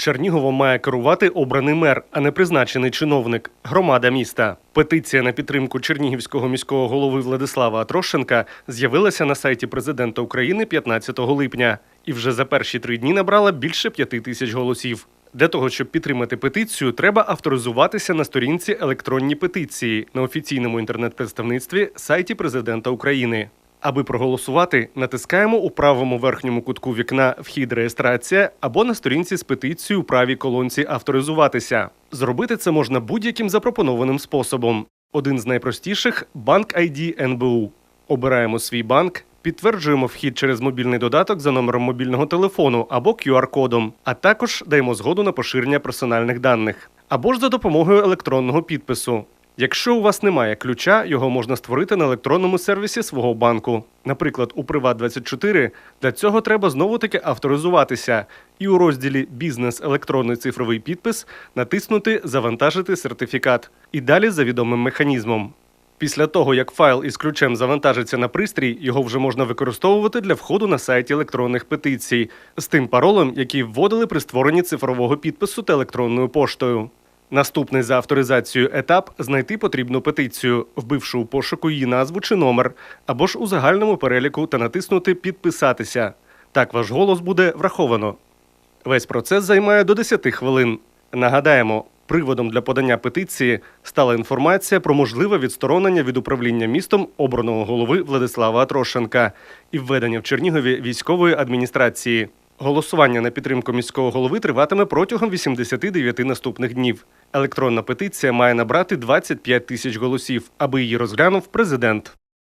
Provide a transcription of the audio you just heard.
Чернігово має керувати обраний мер, а не призначений чиновник, громада міста. Петиція на підтримку чернігівського міського голови Владислава Атрошенка з'явилася на сайті президента України 15 липня і вже за перші три дні набрала більше п'яти тисяч голосів. Для того, щоб підтримати петицію, треба авторизуватися на сторінці електронні петиції на офіційному інтернет-представництві сайті президента України. Аби проголосувати, натискаємо у правому верхньому кутку вікна Вхід реєстрація або на сторінці з петицією у правій колонці Авторизуватися. Зробити це можна будь-яким запропонованим способом. Один з найпростіших банк ID НБУ. Обираємо свій банк, підтверджуємо вхід через мобільний додаток за номером мобільного телефону або QR-кодом, а також даємо згоду на поширення персональних даних, або ж за допомогою електронного підпису. Якщо у вас немає ключа, його можна створити на електронному сервісі свого банку. Наприклад, у Приват24 для цього треба знову таки авторизуватися і у розділі Бізнес електронний цифровий підпис натиснути Завантажити сертифікат і далі за відомим механізмом. Після того, як файл із ключем завантажиться на пристрій, його вже можна використовувати для входу на сайті електронних петицій з тим паролем, який вводили при створенні цифрового підпису та електронною поштою. Наступний за авторизацією етап знайти потрібну петицію, вбивши у пошуку її назву чи номер, або ж у загальному переліку та натиснути Підписатися. Так ваш голос буде враховано. Весь процес займає до 10 хвилин. Нагадаємо, приводом для подання петиції стала інформація про можливе відсторонення від управління містом обраного голови Владислава Атрошенка і введення в Чернігові військової адміністрації. Голосування на підтримку міського голови триватиме протягом 89 наступних днів. Електронна петиція має набрати 25 тисяч голосів, аби її розглянув президент.